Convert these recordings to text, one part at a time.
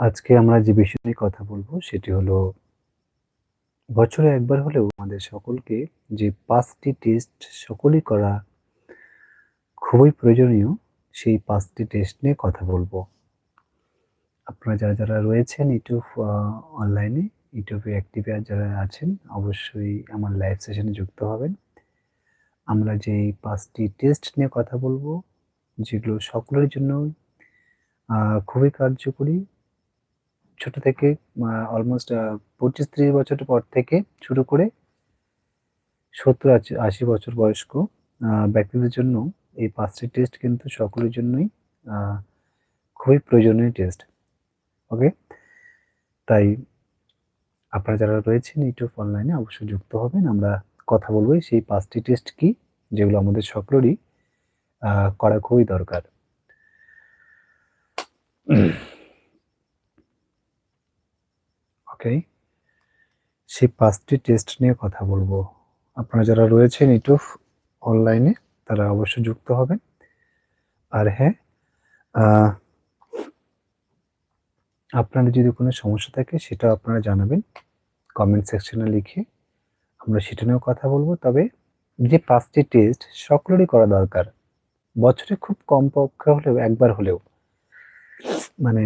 আজকে আমরা যে বিষয় নিয়ে কথা বলব সেটি হলো বছরে একবার হলেও আমাদের সকলকে যে পাঁচটি টেস্ট সকলেই করা খুবই প্রয়োজনীয়, সেই পাঁচটি টেস্ট নিয়ে কথা বলব। আপনারা যারা যারা রয়েছেন ইউটিউব অনলাইনে, ইউটিউবে অ্যাক্টিভে যারা আছেন, অবশ্যই আমার লাইভ সেশনে যুক্ত হবেন। আমরা যে পাঁচটি টেস্ট নিয়ে কথা বলব, যেগুলো সকলের জন্য খুবই কার্যকরী। ছোট থেকে অলমোস্ট পঁচিশ ত্রিশ বছর পর থেকে শুরু করে সত্তর আশি- বছর বয়স্ক ব্যক্তিদের জন্য এই পাঁচটি টেস্ট কিন্তু সকলের জন্যই খুবই প্রয়োজনীয় টেস্ট ওকে তাই আপনারা যারা রয়েছেন ইউটিউব অনলাইনে অবশ্যই যুক্ত হবেন। আমরা কথা বলব সেই পাঁচটি টেস্ট কি, যেগুলো আমাদের সকলেরই করা খুবই দরকার। ওকে সেই পাঁচটি টেস্ট নিয়ে কথা বলব। আপনারা যারা রয়েছেন ইউটিউব অনলাইনে তারা অবশ্যই যুক্ত হবেন। আর হ্যাঁ আপনাদের যদি কোনো সমস্যা থাকে সেটা আপনারা জানাবেন। কমেন্ট সেকশনে লিখে আমরা সেটা নিয়েও কথা বলব। তবে যে পাঁচটি টেস্ট সকলেরই করা দরকার। বছরে খুব কম পক্ষে হলেও, একবার হলেও। মানে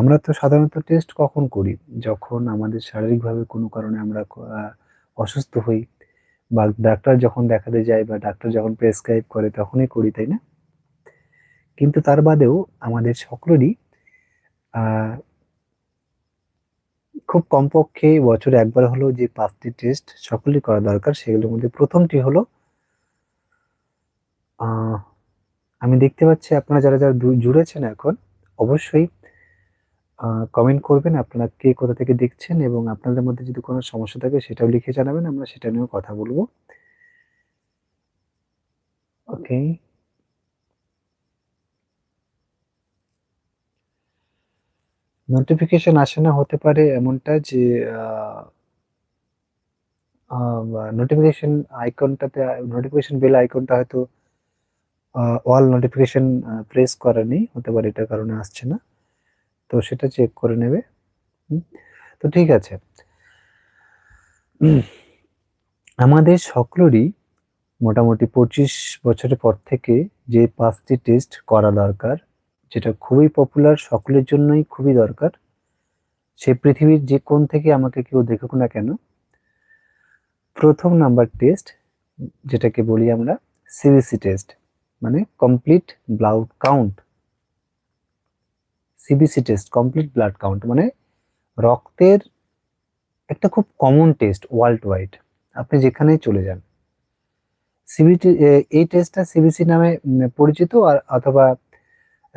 আমরা তো সাধারণত টেস্ট কখন করি? যখন আমাদের শারীরিকভাবে কোনো কারণে আমরা অসুস্থ হই বা ডাক্তার যখন দেখাতে যাই বা ডাক্তার যখন প্রেসক্রাইব করে তখনই করি, তাই না? কিন্তু তার বাদেও আমাদের সকলেরই খুব কমপক্ষে বছরে একবার হলো যে পাঁচটি টেস্ট সকলেরই করা দরকার, সেগুলোর মধ্যে প্রথমটি হলো আমি দেখতে পাচ্ছি আপনারা যারা যারা জুড়েছেন এখন অবশ্যই কমেন্ট করবেন, আপনারা কে কোথা থেকে দেখছেন এবং আপনাদের মধ্যে যদি কোনো সমস্যা থাকে সেটাও লিখে জানাবেন, আমরা সেটা নিয়েও কথা বলব। ওকে নোটিফিকেশন আসে না, হতে পারে এমনটা যে নোটিফিকেশন আইকনটাতে নোটিফিকেশন বেল আইকনটা হয়তো অল নোটিফিকেশন প্রেস করা নেই, হতে পারে এটার কারণে আসছে না। তো সেটা চেক করে নেবে। তো ঠিক আছে। আমাদের সকলেরই মোটামুটি পঁচিশ বছরের পর থেকে যে পাঁচটি টেস্ট করা দরকার, যেটা খুবই পপুলার সকলের জন্যই খুবই দরকার, সে পৃথিবীর যে কোন থেকে আমাকে কেউ দেখুক না কেন, প্রথম নাম্বার টেস্ট যেটাকে বলি আমরা সিবিসি টেস্ট মানে complete blood count CBC test complete blood count মানে রক্তের একটা খুব কমন টেস্ট ওয়ার্ল্ড ওয়াইড আপনি যেখানেই চলে যান। সিবিটি এই টেস্টটা সিবিসি নামে পরিচিত আর অথবা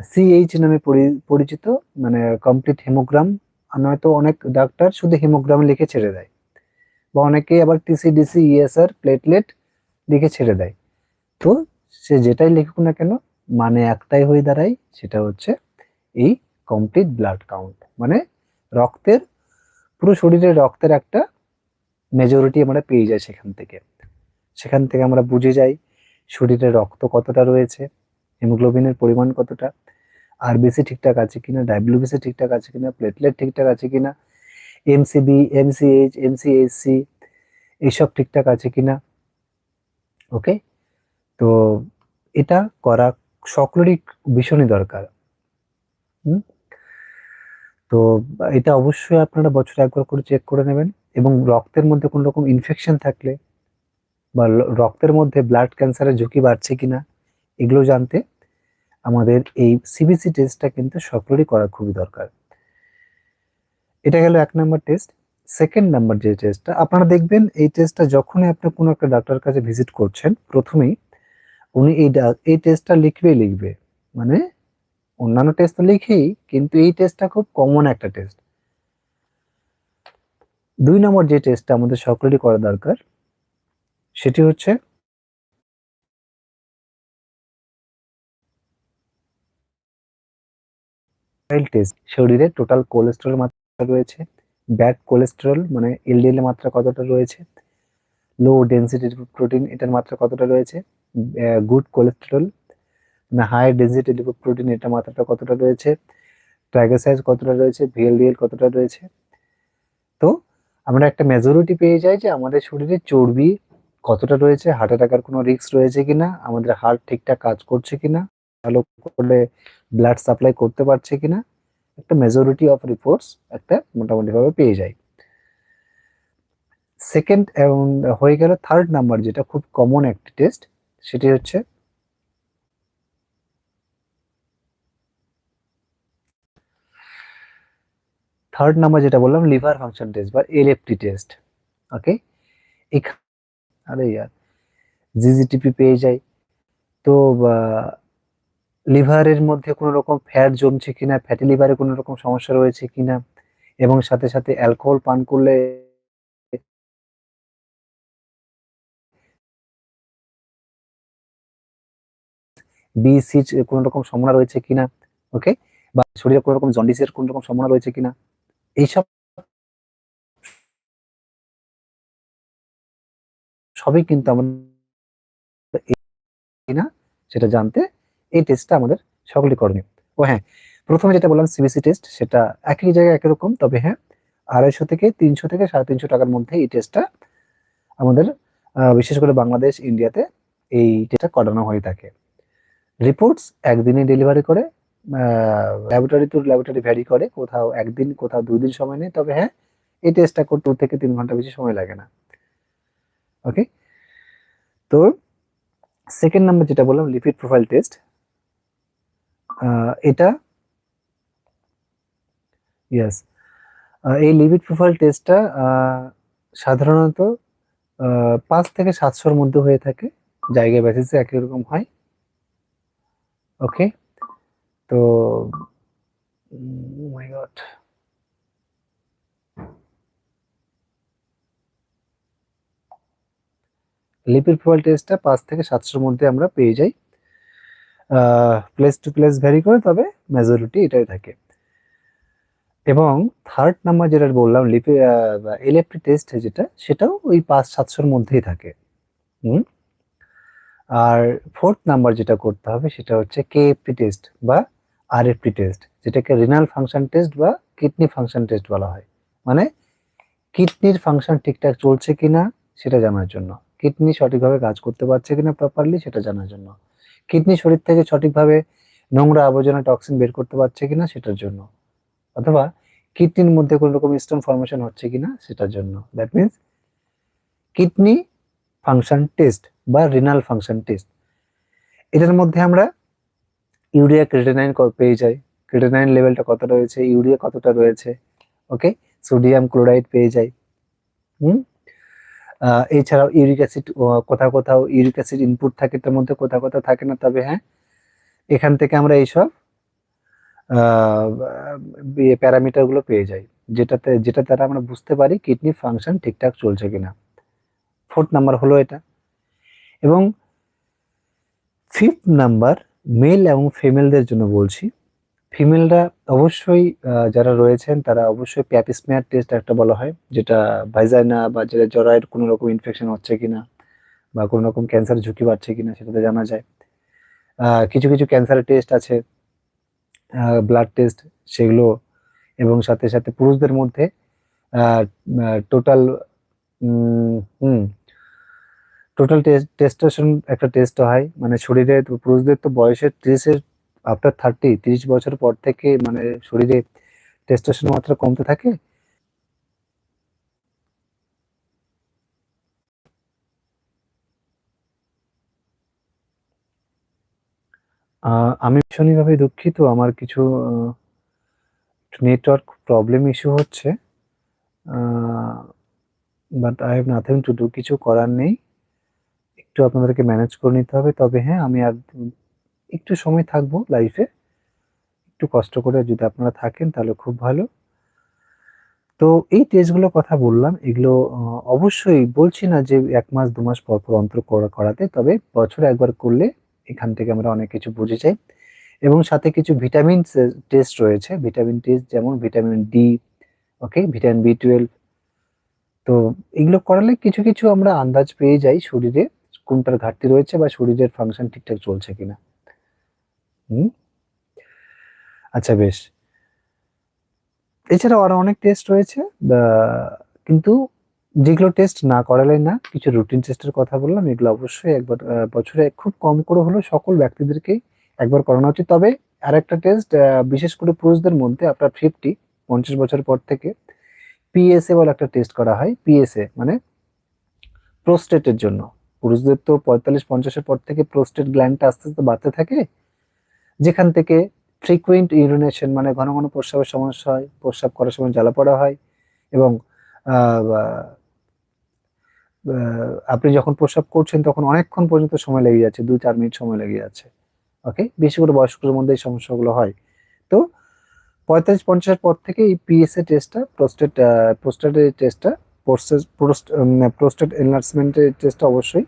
সিএইচ নামে পরি- পরিচিত মানে কমপ্লিট হেমোগ্রাম নয়তো অনেক ডাক্তার শুধু হেমোগ্রাম লিখে ছেড়ে দেয়। বা অনেকে আবার টিসিডিসি ইএসআর প্লেটলেট লিখে ছেড়ে দেয়। তো সে যেটাই লিখুক না কেন মানে একটাই হয়ে দাঁড়ায়, সেটা হচ্ছে এই কমপ্লিট ব্লাড কাউন্ট মানে রক্তের, পুরো শরীরের রক্তের একটা মেজরিটি আমরা পেয়ে যাই সেখান থেকে। সেখান থেকে আমরা বুঝে যাই শরীরে রক্ত কতটা রয়েছে হিমোগ্লোবিনের পরিমাণ কতটা আরবিসি ঠিকঠাক আছে কিনা ডাব্লিউবিসি ঠিকঠাক আছে কিনা প্লেটলেট ঠিকঠাক আছে কিনা এমসিবি এমসিএইচ এমসিএসসি এইসব ঠিকঠাক আছে কিনা ওকে তো এটা করা সকলেরই ভীষণই দরকার। তো এটা অবশ্যই আপনারা বছরে একবার করে চেক করে নেবেন এবং রক্তের মধ্যে কোনো রকম ইনফেকশন থাকলে বা রক্তের মধ্যে ব্লাড ক্যান্সারের ঝুঁকি বাড়ছে কিনা, এগুলো জানতে আমাদের এই সিবিসি টেস্টটা কিন্তু সকলেরই করা খুবই দরকার। এটা গেল এক নম্বর টেস্ট সেকেন্ড নাম্বার যে টেস্টটা আপনারা দেখবেন এই টেস্টটা যখনই আপনি কোনো একটা ডাক্তার কাছে ভিজিট করছেন, প্রথমেই উনি এইটা এই টেস্টটা লিখবেই লিখবে। মানে অন্যান্য টেস্ট তো লিখেই কিন্তু এই টেস্টটা খুব কমন একটা টেস্ট দুই নম্বর যে টেস্টটা আমাদের সকলেরই করা দরকার, সেটি হচ্ছে টেস্ট শরীরে টোটাল কোলেস্টেরল মাত্রা রয়েছে ব্যাড কোলেস্টেরল মানে এলডিএল এর মাত্রা কতটা রয়েছে লো ডেন্সিটি প্রোটিন এটার মাত্রা কতটা রয়েছে good cholesterol high density protein এটা মাত্রাটা কতটা রয়েছে? ট্রাইগ্লিসাইড কতটা রয়েছে? ভিএলডিএল কতটা রয়েছে? তো আমরা একটা মেজরিটি পেয়ে যাই যে আমাদের শরীরে চর্বি কতটা রয়েছে হার্ট অ্যাটাকের কোনো রিস্ক রয়েছে কিনা, আমাদের হার্ট ঠিকঠাক কাজ করছে কিনা, ভালো করে ব্লাড সাপ্লাই করতে পারছে কিনা, একটা মেজরিটি অফ রিপোর্টস একটা মোটামুটিভাবে পেয়ে যাই। সেকেন্ড হয়ে গেল থার্ড নাম্বার যেটা খুব কমন একটি টেস্ট সেটি হচ্ছে থার্ড নাম্বার যেটা বললাম লিভার ফাংশন টেস্ট বা এলএফটি টেস্ট ওকে আরে ইয়ার জিজিটিপি পেয়ে যাই। তো লিভারের মধ্যে কোনো রকম ফ্যাট জমছে কিনা ফ্যাটি লিভারে কোনো রকম সমস্যা রয়েছে কিনা, এবং সাথে সাথে অ্যালকোহল পান করলে বি কোনো রকম সম্ভাবনা রয়েছে কিনা? ওকে বা শরীরে কোনো রকম জন্ডিসের কোনো রকম সম্ভাবনা রয়েছে কিনা? এইসব সবই কিন্তু আমাদের কিনা সেটা জানতে এই টেস্টটা আমাদের সকলেই করণীয়। ও হ্যাঁ প্রথমে যেটা বললাম সিবিসি টেস্ট সেটা একই জায়গায় একই রকম, তবে হ্যাঁ আড়াইশো থেকে তিনশো থেকে সাড়ে তিনশো টাকার মধ্যে এই টেস্টটা আমাদের বিশেষ করে বাংলাদেশ ইন্ডিয়াতে এই টেস্টটা করানো হয়ে থাকে। রিপোর্টস একদিনে ডেলিভারি করে ল্যাবরেটরি টু ল্যাবরেটরি ভ্যারি করে, কোথাও একদিন, কোথাও দুই দিন সময় নেই তবে হ্যাঁ এই টেস্টটা করতে দু থেকে তিন ঘণ্টা বেশি সময় লাগে না। ওকে তো সেকেন্ড নাম্বার যেটা বললাম লিপিড প্রোফাইল টেস্ট এটা ইয়াস এই লিপিড প্রোফাইল টেস্টটা সাধারণত পাঁচ থেকে সাতশোর মধ্যে হয়ে থাকে। জায়গায় বেসিসে একই রকম হয়। ওকে? তো মাই গড লিপিড প্রোফাইল টেস্টটা পাঁচ থেকে সাতশোর মধ্যে আমরা পেয়ে যাই। প্লেস টু প্লেস ভ্যারি করে, তবে মেজরিটি এটাই থাকে। এবং থার্ড নাম্বার যেটা বললাম, লিপি এলএফটি টেস্ট যেটা, সেটাও ওই পাঁচ সাতশোর মধ্যেই থাকে। হুম? আর ফোর্থ নাম্বার যেটা করতে হবে সেটা হচ্ছে কেএফটি টেস্ট বা আরএফটি টেস্ট যেটাকে রিনাল ফাংশন টেস্ট বা কিডনি ফাংশন টেস্ট বলা হয়। মানে কিডনির ফাংশন ঠিকঠাক চলছে কিনা সেটা জানার জন্য। কিডনি সঠিকভাবে কাজ করতে পারছে কিনা প্রপারলি সেটা জানার জন্য। কিডনি শরীর থেকে সঠিকভাবে নোংরা আবর্জনা টক্সিন বের করতে পারছে কিনা সেটার জন্য। অথবা কিডনির মধ্যে কোনো রকম স্টোন ফর্মেশন হচ্ছে কিনা সেটার জন্য। That means kidney function test বা রিনাল ফাংশন টেস্ট এটার মধ্যে আমরা ইউরিয়া ক্রিটেনাইন পেয়ে যাই। ক্রিটেনাইন লেভেলটা কত রয়েছে? ইউরিয়া কতটা রয়েছে? ওকে সোডিয়াম ক্লোরাইড পেয়ে যাই। হুম? এছাড়াও ইউরিক অ্যাসিড কোথাও কোথাও ইউরিক অ্যাসিড ইনপুট থাকে তার মধ্যে, কোথাও কোথাও থাকে না, তবে হ্যাঁ এখান থেকে আমরা এইসব প্যারামিটারগুলো পেয়ে যাই। যেটাতে, যেটা দ্বারা আমরা বুঝতে পারি কিডনি ফাংশন ঠিকঠাক চলছে কিনা। ফোর্থ নাম্বার হলো এটা। এবং ফিফথ নাম্বার মেল এবং ফিমেলদের জন্য বলছি। ফিমেলরা অবশ্যই যারা রয়েছেন, তারা অবশ্যই প্যাপিসমিয়ার টেস্ট একটা বলা হয়, যেটা ভাইজাইনা বা যেটা জরায়ের কোনো রকম ইনফেকশন হচ্ছে কিনা বা কোনো রকম ক্যান্সার ঝুঁকি বাড়ছে কিনা সেটাতে জানা যায়। কিছু কিছু ক্যান্সারের টেস্ট আছে ব্লাড টেস্ট সেগুলো এবং সাথে সাথে পুরুষদের মধ্যে টোটাল টোটাল টেস্টেশন একটা টেস্ট হয় মানে শরীরে পুরুষদের তো বয়সের ত্রিশের আফটার থার্টি তিরিশ বছর পর থেকে মানে শরীরে টেস্টোস্টেরন মাত্রা কমতে থাকে। আমি ভীষণভাবে দুঃখিত, আমার কিছু নেটওয়ার্ক প্রবলেম ইস্যু হচ্ছে। But I have nothing to do কিছু করার নেই। একটু আপনাদেরকে ম্যানেজ করে নিতে হবে। তবে হ্যাঁ আমি আর একটু সময় থাকব লাইফে একটু কষ্ট করে যদি আপনারা থাকেন তাহলে খুব ভালো। তো এই টেস্টগুলোর কথা বললাম, এগুলো অবশ্যই বলছি না যে এক মাস, দু মাস পর পর অন্তর করাতে, তবে বছরে একবার করলে এখান থেকে আমরা অনেক কিছু বুঝে যাই। এবং সাথে কিছু ভিটামিন টেস্ট রয়েছে। ভিটামিন টেস্ট যেমন vitamin D okay vitamin B twelve তো এগুলো করালে কিছু কিছু আমরা আন্দাজ পেয়ে যাই শরীরে। কোনটার ঘাটতি রয়েছে বা শরীরের ফাংশন ঠিকঠাক চলছে কিনা? আচ্ছা বেশ। এছাড়াও আরও অনেক টেস্ট রয়েছে কিন্তু যেগুলো টেস্ট না করালে না, কিছু রুটিন টেস্টের কথা বললাম, এগুলো অবশ্যই একবার বছরে খুব কম করে হলেও সকল ব্যক্তিদেরকেই একবার করানো উচিত। তবে আর একটা টেস্ট বিশেষ করে পুরুষদের মধ্যে, আপনার ফিফটি পঞ্চাশ বছর পর থেকে পিএসএ বলে একটা টেস্ট করা হয় পিএসএ মানে প্রোস্টেটের জন্য। পুরুষদের তো পঁয়তাল্লিশ, পঞ্চাশের পর থেকে প্রোস্টেট গ্ল্যান্ডটা আস্তে আস্তে বাড়তে থাকে। যেখান থেকে ফ্রিকুয়েন্ট ইউরিনেশন মানে ঘন ঘন প্রস্রাবের সমস্যা হয়, প্রস্রাব করার সময় জ্বালা পড়া হয় এবং আপনি যখন প্রস্রাব করছেন তখন অনেকক্ষণ পর্যন্ত সময় লেগে যাচ্ছে দু চার মিনিট সময় লেগে যাচ্ছে। ওকে বেশি করে বয়স্কদের মধ্যে এই সমস্যাগুলো হয়। তো পঁয়তাল্লিশ, পঞ্চাশের পর থেকে এই পিএসএ টেস্টটা প্রোস্টেট প্রোস্টেটের টেস্টটা প্রোস্টেট এনলার্জমেন্টের টেস্টটা অবশ্যই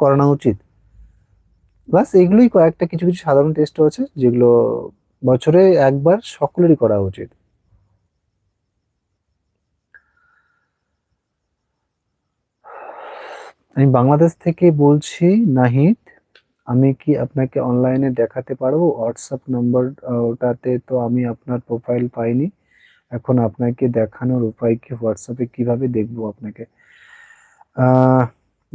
করানো উচিত। বাস এগুলোই কয়েকটা কিছু কিছু সাধারণ টেস্ট আছে যেগুলো বছরে একবার সকলেরই করা উচিত। আমি বাংলাদেশ থেকে বলছি, নাহিদ, আমি কি আপনাকে অনলাইনে দেখাতে পারব? হোয়াটসঅ্যাপ নাম্বার ওটাতে তো আমি আপনার প্রোফাইল পাইনি। এখন আপনাকে দেখানোর উপায় কি? হোয়াটসঅ্যাপে কীভাবে দেখব আপনাকে?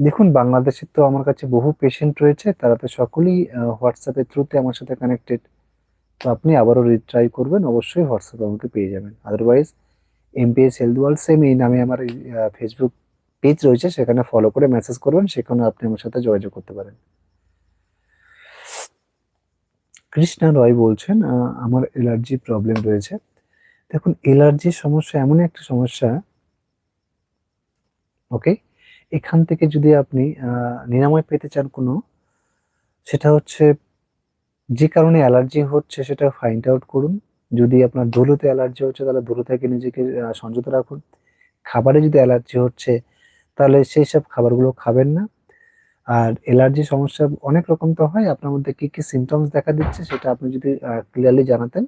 দেখুন, বাংলাদেশে তো আমার কাছে বহু পেশেন্ট রয়েছে, তারা তো সকলেই হোয়াটসঅ্যাপের থ্রুতে আমার সাথে কানেক্টেড তো আপনি আবারও রিট্রাই করবেন, অবশ্যই হোয়াটসঅ্যাপে আমাকে পেয়ে যাবেন। Otherwise MPS health world same এই নামে আমার ফেসবুক পেজ রয়েছে, সেখানে ফলো করে মেসেজ করবেন সেখানে আপনি আমার সাথে যোগাযোগ করতে পারেন। কৃষ্ণা রয় বলছেন আমার অ্যালার্জি প্রবলেম রয়েছে। দেখুন অ্যালার্জির সমস্যা এমন একটা সমস্যা ওকে এখান থেকে যদি আপনি নিরাময় পেতে চান কোনো, সেটা হচ্ছে যে কারণে অ্যালার্জি হচ্ছে সেটা ফাইন্ড আউট করুন। যদি আপনার ধুলোতে অ্যালার্জি হচ্ছে, তাহলে ধুলো থেকে নিজেকে সংযত রাখুন। খাবারে যদি অ্যালার্জি হচ্ছে, তাহলে সেই সব খাবারগুলো খাবেন না। আর অ্যালার্জি সমস্যা অনেক রকম তো হয়, আপনার মধ্যে কী কী সিমটমস দেখা দিচ্ছে সেটা আপনি যদি ক্লিয়ারলি জানাতেন,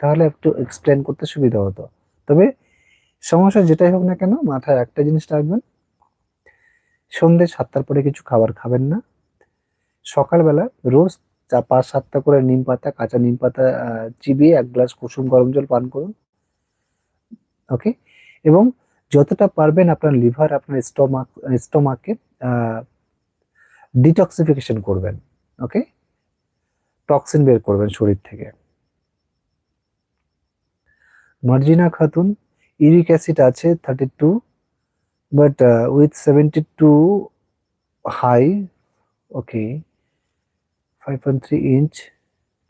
তাহলে একটু এক্সপ্লেন করতে সুবিধা হতো। তবে সমস্যা যেটাই হোক না কেন, মাথায় একটা জিনিস রাখবেন সন্ধ্যে সাতটার পরে কিছু খাবার খাবেন না। সকালবেলা রোজ চা পাঁচ সাতটা করে নিম পাতা, কাঁচা নিম পাতা চিবিয়ে এক গ্লাস কুসুম গরম জল পান করুন। ওকে এবং যতটা পারবেন আপনার লিভার, আপনার স্টোমাক স্টোমাককে ডিটক্সিফিকেশন করবেন। ওকে টক্সিন বের করবেন শরীর থেকে। মার্জিনা খাতুন ইউরিক অ্যাসিড আছে thirty two seventy two high okay five point three inch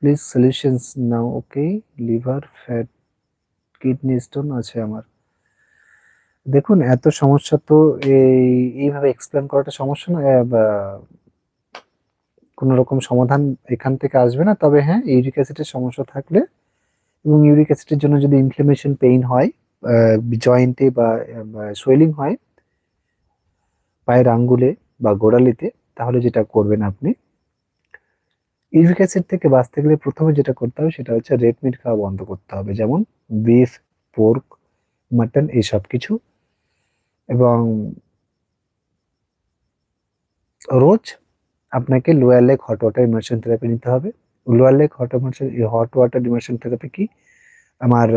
please solutions now okay liver fat kidney stone আছে আমার। দেখুন, এত সমস্যা তো এই, এইভাবে এক্সপ্লেন করাটা সমস্যা না কোনো রকম সমাধান এখান থেকে আসবে না। তবে হ্যাঁ ইউরিক অ্যাসিডের সমস্যা থাকলে এবং ইউরিক অ্যাসিডের জন্য যদি ইনফ্লেমেশন পেইন হয় জয়েন্টে বা সোয়েলিং হয় পায়ের আঙ্গুলে বা গোড়ালিতে, তাহলে যেটা করবেন আপনি, ইউরিক অ্যাসিড থেকে বাঁচতে গেলে প্রথমে যেটা করতে হবে সেটা হচ্ছে রেড মিট খাওয়া বন্ধ করতে হবে, যেমন বিফ, পোর্ক, মাটন এইসব কিছু। এবং রোজ আপনাকে lower leg hot water immersion therapy নিতে হবে। Lower leg hot immersion hot water immersion therapy কি? আমার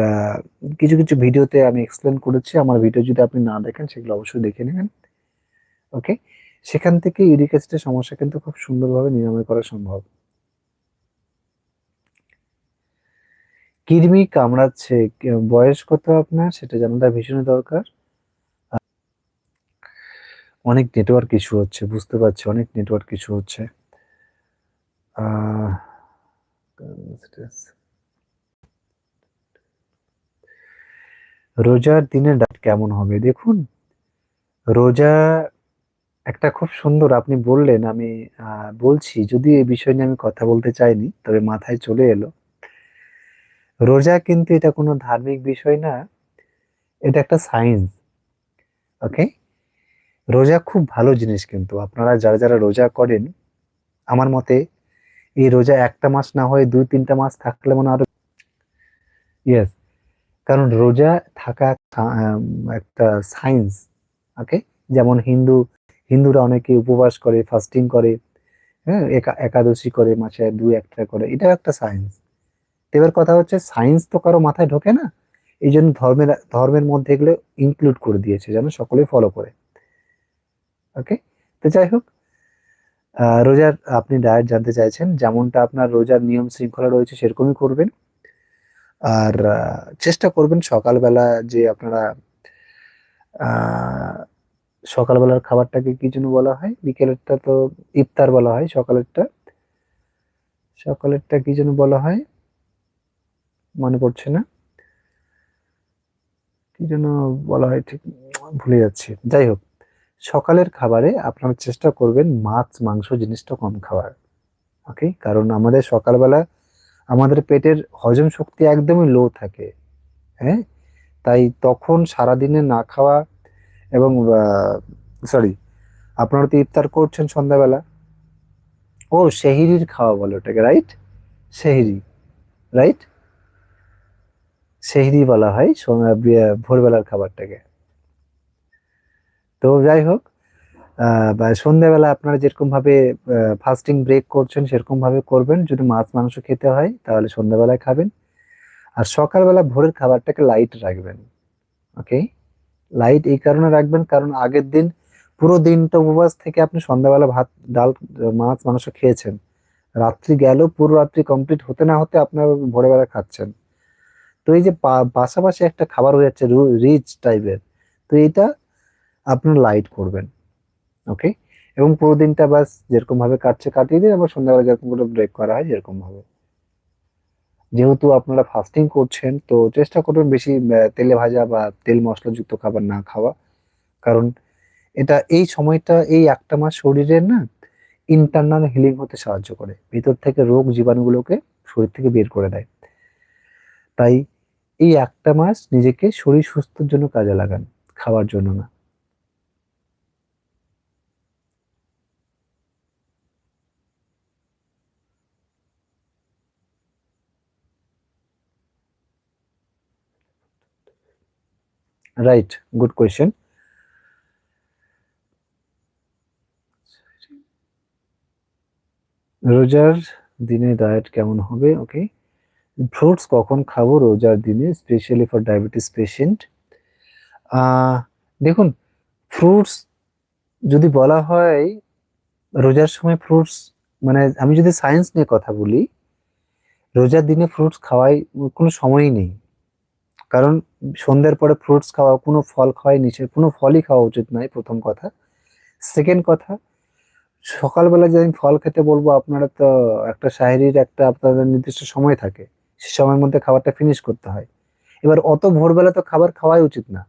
কিছু কিছু ভিডিওতে আমি এক্সপ্লেন করেছি। আমার ভিডিও যদি আপনি না দেখেন, সেগুলো অবশ্যই দেখে নেবেন। ওকে সেখান থেকে ইউরিক অ্যাসিডের সমস্যা কিন্তু খুব সুন্দরভাবে নিরাময় করা সম্ভব। কৃমি কামড়াচ্ছে, বয়স কত আপনার? সেটা জানাটা ভীষণ দরকার। অনেক নেটওয়ার্ক ইস্যু হচ্ছে, বুঝতে পারছি, অনেক নেটওয়ার্ক ইস্যু হচ্ছে। রোজার দিনে ডায়েট কেমন হবে? দেখুন, রোজা একটা খুব সুন্দর আপনি বললেন, আমি বলছি, যদি এই বিষয় নিয়ে আমি কথা বলতে চাইনি, তবে মাথায় চলে এলো। রোজা কিন্তু এটা কোনো ধার্মিক বিষয় না, এটা একটা সায়েন্স ওকে রোজা খুব ভালো জিনিস কিন্তু, আপনারা যারা যারা রোজা করেন, আমার মতে এই রোজা একটা মাস না হয়ে দুই তিনটা মাস থাকলে মনে আরও ইয়েস কারণ রোজা থাকা একটা সায়েন্স ওকে যেমন হিন্দু হিন্দুরা অনেকে উপবাস করে ফাস্টিং করে হ্যাঁ একা- একাদশী করে, মাসে দুই একটা করে। এটাও একটা সায়েন্স এবার কথা হচ্ছে সায়েন্স তো কারও মাথায় ঢোকে না। এই জন্য ধর্মের ধর্মের মধ্যে এগুলো ইনক্লুড করে দিয়েছে, যেন সকলেই ফলো করে। ওকে তো যাই হোক রোজার আপনি ডায়েট জানতে চাইছেন, যেমনটা আপনার রোজার নিয়ম শৃঙ্খলা রয়েছে, সেরকমই করবেন। আর চেষ্টা করবেন সকালবেলা যে আপনারা সকালবেলার খাবারটাকে কি জন্য বলা হয়? বিকেলেরটা তো ইফতার বলা হয়, সকালেরটা। সকালেরটা কি যেন বলা হয়? মনে পড়ছে না। কি যেন বলা হয় ঠিক ভুলে যাচ্ছি। যাই হোক, সকালের খাবারে আপনারা চেষ্টা করবেন মাছ, মাংস জিনিসটা কম খাওয়ার। ওকে? কারণ আমাদের সকালবেলা আমাদের পেটের হজম শক্তি একদমই লো থাকে। হ্যাঁ? তাই তখন সারাদিনে না খাওয়া এবং সরি আপনারা তো ইফতার করছেন সন্ধ্যাবেলা। ও, সেহিরির খাওয়া বলে ওটাকে রাইট সেহিরি রাইট সেহরি বলা হয় ভোরবেলার খাবারটাকে। তো যাই হোক বা সন্ধ্যাবেলা আপনারা যেরকম ভাবে ফাস্টিং ব্রেক করছেন সেরকম ভাবে করবেন। যদি মাছ, মাংস খেতে হয়, তাহলে সন্ধ্যাবেলায় খাবেন। আর সকালবেলা ভোরের খাবারটাকে লাইট রাখবেন ওকে লাইট এই কারণে রাখবেন, কারণ আগের দিন পুরো দিনটা উপবাস থেকে আপনি সন্ধ্যাবেলা ভাত, ডাল, মাছ, মাংস খেয়েছেন। রাত্রি গেল পুরো রাত্রি কমপ্লিট হতে না হতে আপনার ভোরবেলা খাচ্ছেন। তো এই যে পাশাপাশি একটা খাবার হয়ে যাচ্ছে রিচ টাইপের, তো এটা আপনার লাইট করবেন ওকে এবং পুরো দিনটা বাস যেরকম ভাবে কাটছে, কাটিয়ে দিন, আবার সন্ধ্যাবেলা যেরকম করে ব্রেক করা হয়, যেরকম ভাবে যেহেতু আপনারা ফাস্টিং করছেন, তো চেষ্টা করবেন বেশি তেলে ভাজা বা তেল মশলাযুক্ত খাবার না খাওয়া। কারণ এটা এই সময়টা, এই একটা মাস শরীরের না ইন্টারনাল হিলিং হতে সাহায্য করে। ভিতর থেকে রোগ জীবাণুগুলোকে শরীর থেকে বের করে দেয়। তাই এই একটা মাস নিজেকে শরীর সুস্থর জন্য কাজে লাগান, খাওয়ার জন্য না। রাইট গুড কোয়েশ্চেন রোজার দিনে ডায়েট কেমন হবে? ওকে ফ্রুটস কখন খাব রোজার দিনে? স্পেশালি ফর ডায়াবেটিস পেশেন্ট দেখুন ফ্রুটস যদি বলা হয়, রোজার সময় ফ্রুটস মানে আমি যদি সায়েন্স নিয়ে কথা বলি, রোজার দিনে ফ্রুটস খাওয়াই কোনো সময়ই নেই। কারণ সন্ধ্যের পরে ফ্রুটস খাওয়া, কোনো ফল খাওয়াই নিষেধ, কোনো ফলই খাওয়া উচিত নয় প্রথম কথা। সেকেন্ড কথা, সকালবেলা যে আমি ফল খেতে বলব, আপনারা তো একটা শাহরির একটা আপনাদের নির্দিষ্ট সময় থাকে, সে সময়ের মধ্যে খাবারটা ফিনিশ করতে হয়। এবার অত ভোরবেলা তো খাবার খাওয়াই উচিত না,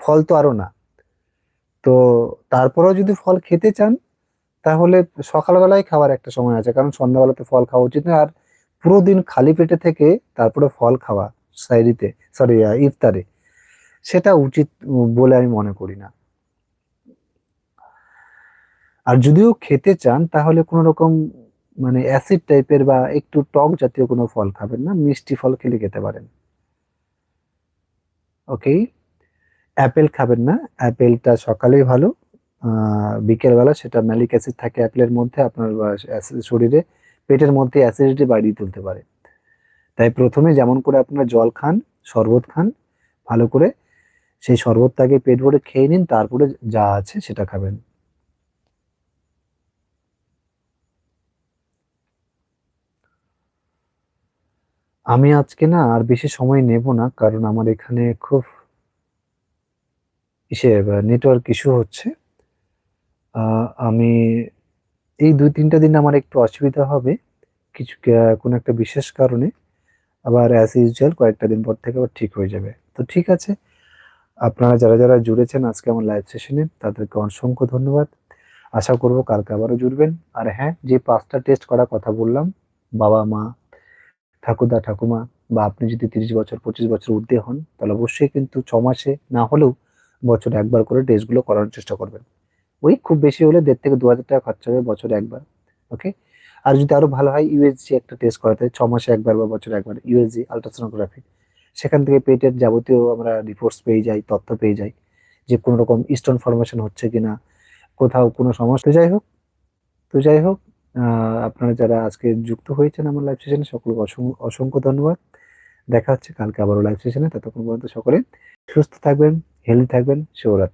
ফল তো আরও না। তো তারপরেও যদি ফল খেতে চান, তাহলে সকালবেলায় খাবার একটা সময় আছে, কারণ সন্ধ্যাবেলাতে ফল খাওয়া উচিত না, আর পুরো দিন খালি পেটে থেকে তারপরে ফল খাওয়া। সাইরিতে সরি ইফতারে। সেটা উচিত বলে আমি মনে করি না। আর যদিও খেতে চান, তাহলে কোনো রকম মানে অ্যাসিড টাইপের বা একটু টক জাতীয় কোনো ফল খাবেন না, মিষ্টি ফল খেলে খেতে পারেন। ওকে অ্যাপেল খাবেন না। অ্যাপেলটা সকালেই ভালো। বিকেলবেলা সেটা ম্যালিক অ্যাসিড থাকে অ্যাপেলের মধ্যে, আপনার শরীরে, পেটের মধ্যে অ্যাসিডিটি বাড়িয়ে তুলতে পারে। তাই প্রথমে যেমন করে আপনারা জল খান, শরবত খান, ভালো করে সেই শরবতটাকে পেট ভরে খেয়ে নিন, তারপরে যা আছে সেটা খাবেন। আমি আজকে না আর বেশি সময় নেব না, কারণ আমার এখানে খুব ইসে নেটওয়ার্ক ইস্যু হচ্ছে। আমি এই দুই তিনটা দিন আমার একটু অসুবিধা হবে, কিছু কোনো একটা বিশেষ কারণে। আবার অ্যাজ ইউজুয়াল কয়েকটা দিন পর থেকে আবার ঠিক হয়ে যাবে। তো ঠিক আছে, আপনারা যারা যারা জুড়েছেন আজকে আমার লাইভ সেশনে তাদেরকে অসংখ্য ধন্যবাদ। আশা করব কালকে আবারও জুড়বেন। আর হ্যাঁ যে পাঁচটা টেস্ট করার কথা বললাম, বাবা মা, ঠাকুরদা, ঠাকুমা, বা আপনি যদি তিরিশ বছর, পঁচিশ বছর ঊর্ধ্বে হন, তাহলে অবশ্যই কিন্তু ছ মাসে না হলেও বছরে একবার করে টেস্টগুলো করার চেষ্টা করবেন। ওই খুব বেশি হলে দেড় থেকে দু হাজার টাকা খরচা হবে বছরে একবার ওকে আর যদি আরও ভালো হয় ইউএসজি একটা টেস্ট করাতে হয়, ছ মাসে একবার বা বছরে একবার ইউএসজি আলট্রাসোনোগ্রাফি সেখান থেকে পেটের যাবতীয় আমরা রিপোর্টস পেয়ে যাই, তথ্য পেয়ে যাই, যে কোনো রকম স্টোন ফরমেশন হচ্ছে কিনা, কোথাও কোনো সমস্যা। যাই হোক, তো যাই হোক আপনারা যারা আজকে যুক্ত হয়েছেন আমার লাইভ সেশনে সকলকে অসংখ্য অসংখ্য ধন্যবাদ। দেখা হচ্ছে কালকে আবারও লাইভ সেশনে ততক্ষণ পর্যন্ত সকলে সুস্থ থাকবেন হেলদি থাকবেন, শুভরাত্রি।